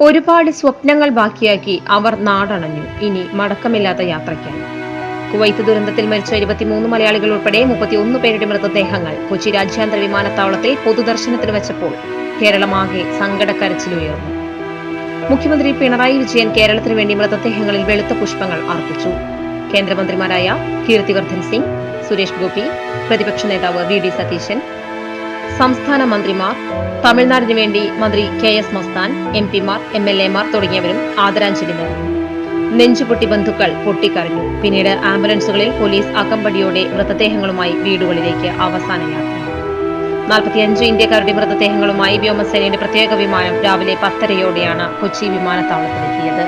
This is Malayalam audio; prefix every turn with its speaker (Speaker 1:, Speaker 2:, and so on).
Speaker 1: ഒരുപാട് സ്വപ്നങ്ങൾ ബാക്കിയാക്കി അവർ നാടണഞ്ഞു. ഇനി മടക്കമില്ലാത്ത യാത്രയ്ക്കായി കുവൈത്ത് ദുരന്തത്തിൽ മരിച്ച ഇരുപത്തിമൂന്ന് മലയാളികൾ ഉൾപ്പെടെ മുപ്പത്തിയൊന്ന് പേരുടെ മൃതദേഹങ്ങൾ കൊച്ചി രാജ്യാന്തര വിമാനത്താവളത്തിൽ പൊതുദർശനത്തിന് വെച്ചപ്പോൾ കേരളമാകെ സങ്കടക്കരച്ചിലുയർന്നു മുഖ്യമന്ത്രി പിണറായി വിജയൻ കേരളത്തിന് വേണ്ടി മൃതദേഹങ്ങളിൽ വെളുത്ത പുഷ്പങ്ങൾ അർപ്പിച്ചു. കേന്ദ്രമന്ത്രിമാരായ കീർത്തിവർദ്ധൻ സിംഗ് സുരേഷ് ഗോപി പ്രതിപക്ഷ നേതാവ് വി ഡി സതീശൻ സംസ്ഥാന മന്ത്രിമാർ തമിഴ്നാടിന് വേണ്ടി മന്ത്രി കെ എസ് മസ്താൻ എം പിമാർ എം എൽ എമാർ തുടങ്ങിയവരും ആദരാഞ്ജലി നൽകി നെഞ്ചുപൊട്ടി ബന്ധുക്കൾ പൊട്ടിക്കരഞ്ഞു. പിന്നീട് ആംബുലൻസുകളിൽ പോലീസ് അകമ്പടിയോടെ മൃതദേഹങ്ങളുമായി വീടുകളിലേക്ക് അവസാന നാൽപ്പത്തിയഞ്ച് ഇന്ത്യക്കാരുടെ മൃതദേഹങ്ങളുമായി വ്യോമസേനയുടെ പ്രത്യേക വിമാനം രാവിലെ പത്തരയോടെയാണ് കൊച്ചി വിമാനത്താവളത്തിലെത്തിയത്.